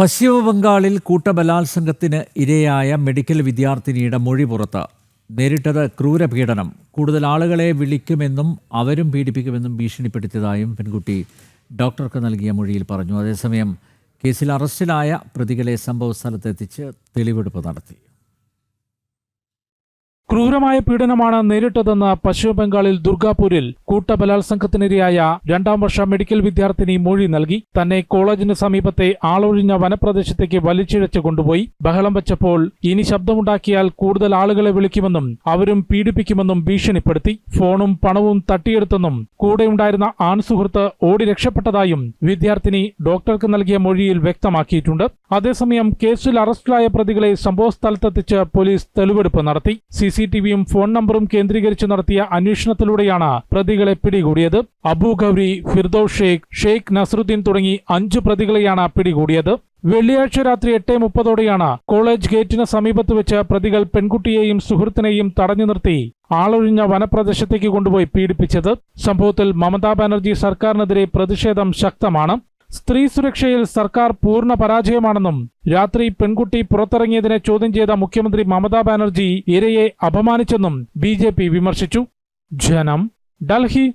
പശ്ചിമ ബംഗാളിൽ കൂട്ടബലാത്സംഗത്തിന് ഇരയായ മെഡിക്കൽ വിദ്യാർത്ഥിനിയുടെ മൊഴി പുറത്ത്. നേരിട്ടത് ക്രൂരപീഡനം. കൂടുതൽ ആളുകളെ വിളിക്കുമെന്നും അവരും പീഡിപ്പിക്കുമെന്നും ഭീഷണിപ്പെടുത്തിയതായും പെൺകുട്ടി ഡോക്ടർക്ക് നൽകിയ മൊഴിയിൽ പറഞ്ഞു. അതേസമയം കേസിൽ അറസ്റ്റിലായ പ്രതികളെ സംഭവ സ്ഥലത്തെത്തിച്ച് തെളിവെടുപ്പ് നടത്തി. ക്രൂരമായ പീഡനമാണ് നേരിട്ടതെന്ന് പശ്ചിമ പശ്ചിമബംഗാളിൽ ദുർഗാപൂരിൽ കൂട്ടബലാത്സംഗത്തിനിരയായ രണ്ടാം വർഷ മെഡിക്കൽ വിദ്യാർത്ഥിനി മൊഴി നൽകി. തന്നെ കോളേജിന് സമീപത്തെ ആളൊഴിഞ്ഞ വനപ്രദേശത്തേക്ക് വലിച്ചിഴച്ച് കൊണ്ടുപോയി. ബഹളം വെച്ചപ്പോൾ ഇനി ശബ്ദമുണ്ടാക്കിയാൽ കൂടുതൽ ആളുകളെ വിളിക്കുമെന്നും അവരും പീഡിപ്പിക്കുമെന്നും ഭീഷണിപ്പെടുത്തി. ഫോണും പണവും തട്ടിയെടുത്തെന്നും കൂടെയുണ്ടായിരുന്ന ആൺസുഹൃത്ത് ഓടി രക്ഷപ്പെട്ടതായും വിദ്യാർത്ഥിനി ഡോക്ടർക്ക് നൽകിയ മൊഴിയിൽ വ്യക്തമാക്കിയിട്ടുണ്ട്. അതേസമയം കേസിൽ അറസ്റ്റിലായ പ്രതികളെ സംഭവസ്ഥലത്തെത്തിച്ച് പോലീസ് തെളിവെടുപ്പ് നടത്തി. സി സി ടി വിയും ഫോൺ നമ്പറും കേന്ദ്രീകരിച്ച് നടത്തിയ അന്വേഷണത്തിലൂടെയാണ് പ്രതികളെ പിടികൂടിയത്. അബു ഗൗരി ഫിർദൌസ് ഷെയ്ഖ് ഷെയ്ഖ് നസറുദ്ദീൻ തുടങ്ങി അഞ്ചു പ്രതികളെയാണ് പിടികൂടിയത്. വെള്ളിയാഴ്ച രാത്രി എട്ട് മുപ്പതോടെയാണ് കോളേജ് ഗേറ്റിന് സമീപത്ത് വെച്ച് പ്രതികൾ പെൺകുട്ടിയെയും സുഹൃത്തിനെയും തടഞ്ഞു നിർത്തി ആളൊഴിഞ്ഞ വനപ്രദേശത്തേക്ക് കൊണ്ടുപോയി പീഡിപ്പിച്ചത്. സംഭവത്തിൽ മമതാ ബാനർജി സർക്കാരിനെതിരെ പ്രതിഷേധം ശക്തമാണ്. സ്ത്രീ സുരക്ഷയിൽ സർക്കാർ പൂർണ പരാജയമാണെന്നും രാത്രി പെൺകുട്ടി പുറത്തിറങ്ങിയതിനെ ചോദ്യം ചെയ്ത മുഖ്യമന്ത്രി മമതാ ബാനർജി ഇരയെ അപമാനിച്ചെന്നും ബി വിമർശിച്ചു. ജനം ഡൽഹി